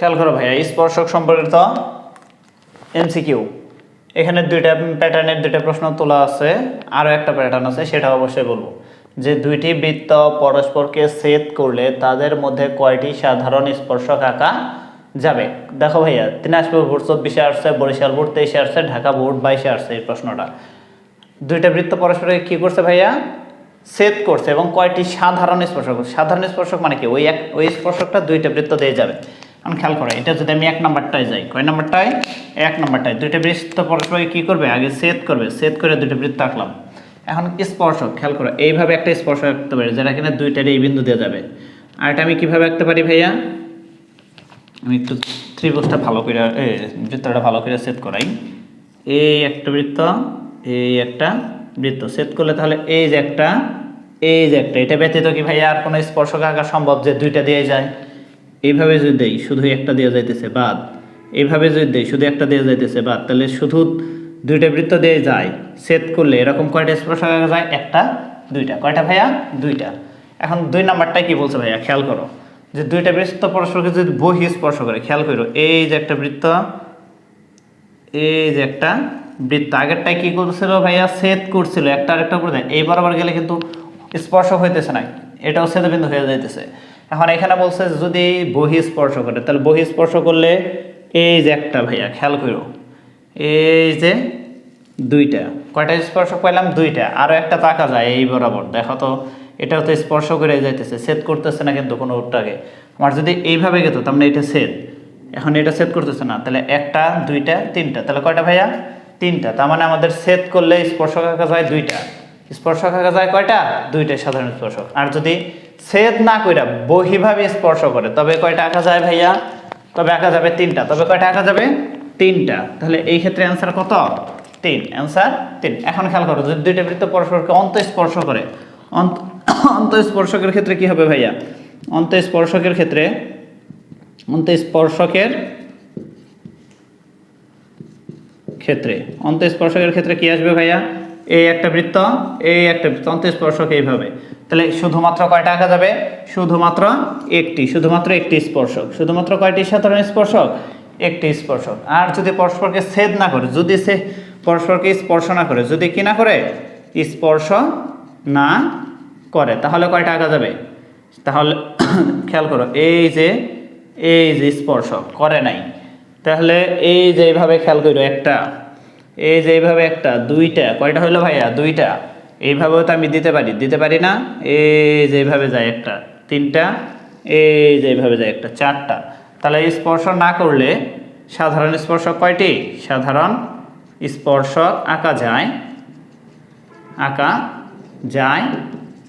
খেয়াল করো ভাইয়া, স্পর্শক সম্পর্কিত এমসিকিউ এখানে দুইটা প্যাটার্নের দুইটা প্রশ্ন তোলা আছে আরও একটা প্যাটার্ন আছে, সেটা অবশ্যই বলব। যে দুইটি বৃত্ত পরস্পরকে ছেদ করলে তাদের মধ্যে কয়টি সাধারণ স্পর্শক আঁকা যাবে? দেখো ভাইয়া, দিনাজপুর বোর্ড চব্বিশে আসছে, বরিশাল বোর্ড তেইশে আসছে, ঢাকা বোর্ড বাইশে আসছে এই প্রশ্নটা। দুইটা বৃত্ত পরস্পরকে কি করছে ভাইয়া? ছেদ করছে এবং কয়টি সাধারণ স্পর্শক? সাধারণ স্পর্শক মানে কি? ওই এক, ওই স্পর্শকটা দুইটা বৃত্ত দিয়ে যাবে। এখন খেয়াল করো, এটা যদি আমি এক নাম্বারটায় যাই, কয় নাম্বারটায়? এক নাম্বারটায়। দুইটা বৃত্ত পরস্পরকে কি করবে? আগে ছেদ করবে। ছেদ করে দুইটা বৃত্ত আঁকলাম। এখন স্পর্শক, খেয়াল করো, এইভাবে একটা স্পর্শ আঁকতে পারি, যেটা কিনা দুইটার এই বিন্দু দিয়ে যাবে। আর এটা আমি কীভাবে আঁকতে পারি ভাইয়া? আমি একটু ত্রিভুজটা ভালো করে বৃত্তটা ভালো করে সেট করাই। এই একটা বৃত্ত, এই একটা বৃত্ত। সেট করলে তাহলে এই যে একটা, এই যে একটা। এটা ব্যতীত কি ভাইয়া আর কোনো স্পর্শক আঁকা সম্ভব যে দুইটা দিয়ে যায়? এইভাবে যদি দেই, শুধু একটা দেওয়া যাইতেছে বাদ এইভাবে যদি দেই, শুধু একটা দেওয়া যাইতেছে বাদ, তাহলে শুধু দুইটা বৃত্ত দিয়ে যায় সেট করলে এরকম কয়টা স্পর্শক আঁকা যায়? একটা, দুইটা। কয়টা ভাইয়া? দুইটা। এখন দুই নাম্বারটাই কি বলছে ভাইয়া? খেয়াল করো। যে দুইটা বৃত্ত পরস্পরকে যদি বহি স্পর্শ করে, খেয়াল করো, এই যে একটা বৃত্ত, এই যে একটা বৃত্ত আগেরটাই কি করছিল ভাইয়া? ছেদ করছিল, একটা আরেকটা করে দেয় এই বরাবর গেলে কিন্তু স্পর্শ হইতেছে না। এটাও ছেদবিন্দু হয়ে যাইতেছে। এখন এখানে বলছে যদি বহি স্পর্শ করে, তাহলে বহি স্পর্শ করলে এই যে একটা ভাইয়া, খেয়াল করো এই যে দুইটা, কয়টা স্পর্শ পাইলাম? দুইটা আরও একটা তাকা যায় এই বরাবর। দেখো তো, এটাও তো স্পর্শ করে যাইতেছে সেট করতেছে না কিন্তু কোনো ওটাকে আমার যদি এইভাবে গেত, তার মানে এটা সেট এখন এটা সেট করতেছে না, তাহলে একটা, দুইটা, তিনটা, তাহলে কয়টা ভাইয়া? তিনটা, তার মানে আমাদের সেট করলে স্পর্শ আঁকা যায় দুইটা। স্পর্শক আঁকা যায় কয়টা? দুইটা সাধারণ স্পর্শক। আর যদি সেট না কইরা বহিভাবে স্পর্শ করে, তবে কয়টা আঁকা যায় ভাইয়া? তবে আঁকা যাবে তিনটা। তবে কয়টা আঁকা যাবে? তিনটা। তাহলে এই ক্ষেত্রে অ্যান্সার কত? তিন। অ্যান্সার তিন। এখন খেয়াল করো, যদি দুইটা বৃত্ত পরস্পরকে অন্তঃস্পর্শ করে, অন্ত, অন্তঃস্পর্শকের ক্ষেত্রে কি হবে ভাইয়া? অন্তঃস্পর্শকের ক্ষেত্রে অন্তঃস্পর্শকের ক্ষেত্রে অন্তঃস্পর্শকের ক্ষেত্রে কি আসবে ভাইয়া? এই একটা বৃত্ত এই একটা বৃত্ত, অন্তঃস্পর্শক এইভাবে। তাহলে শুধুমাত্র কয়টা আঁকা যাবে? শুধুমাত্র একটি শুধুমাত্র একটি স্পর্শক। শুধুমাত্র কয়টি সাধারণ স্পর্শক? একটি স্পর্শক। আর যদি পরস্পরকে ছেদ না করে, যদি সে পরস্পরকে স্পর্শ না করে, যদি কি না করে? স্পর্শ না করে। তাহলে কয়টা আঁকা যাবে? তাহলে খেয়াল করো, এই যে এই যে স্পর্শক, করে নাই। তাহলে এই যে এইভাবে খেয়াল করো একটা। এই যে এইভাবে একটা, দুইটা, কয়টা হইল ভাইয়া? দুইটা। এইভাবেও তো আমি দিতে পারি। দিতে পারি না? এই যে এইভাবে যায় একটা, তিনটা। এই যে এইভাবে যায় একটা, চারটা। তাহলে স্পর্শ না করলে সাধারণ স্পর্শক কয়টি? সাধারণ স্পর্শক আঁকা যায় আঁকা যায়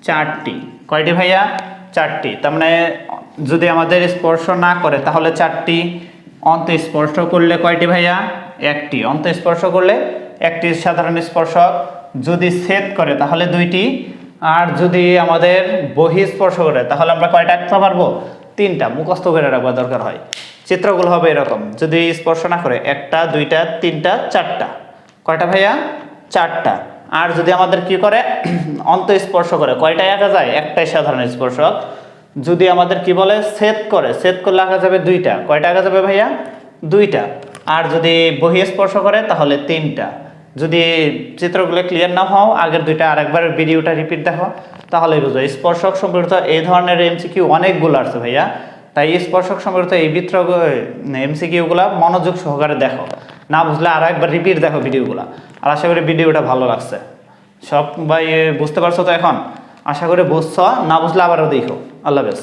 চারটি। কয়টি ভাইয়া? চারটি। তার মানে যদি আমাদের স্পর্শ না করে তাহলে চারটি অন্ত স্পর্শ করলে কয়টি ভাইয়া? একটি অন্ত স্পর্শ করলে একটি সাধারণ স্পর্শক যদি ছেদ করে, তাহলে দুইটি। আর যদি আমাদের বহি স্পর্শ করে, তাহলে আমরা কয়টা আঁকতে পারব? তিনটা। মুখস্থ করে রাখবা দরকার হয়। চিত্রগুলো হবে এরকম। যদি স্পর্শ না করে, একটা, দুইটা, তিনটা, চারটা। কয়টা ভাইয়া? চারটা। আর যদি আমাদের কি করে? অন্ত স্পর্শ করে। কয়টাই আঁকা যায়? একটাই সাধারণ স্পর্শক। যদি আমাদের কি বলে? ছেদ করে। ছেদ করলে আঁকা যাবে দুইটা। কয়টা আঁকা যাবে ভাইয়া? দুইটা। আর যদি বহি স্পর্শ করে, তাহলে তিনটা। যদি চিত্রগুলো ক্লিয়ার না হও, আগের দুইটা আরেকবার ভিডিওটা রিপিট দেখো, তাহলে বুঝো। স্পর্শক সম্পর্কিত এই ধরনের এমসিকিউ অনেকগুলো আছে ভাইয়া। তাই স্পর্শক সম্পর্কিত এই বিত্র এমসিকিউগুলো মনোযোগ সহকারে দেখো। না বুঝলে আরও একবার রিপিট দেখো ভিডিওগুলো। আর আশা করি ভিডিওটা ভালো লাগছে। সব ভাই, বুঝতে পারছ তো এখন? আশা করি বুঝছ, না বুঝলে আবারও দেখো। আল্লাহ হাফেজ।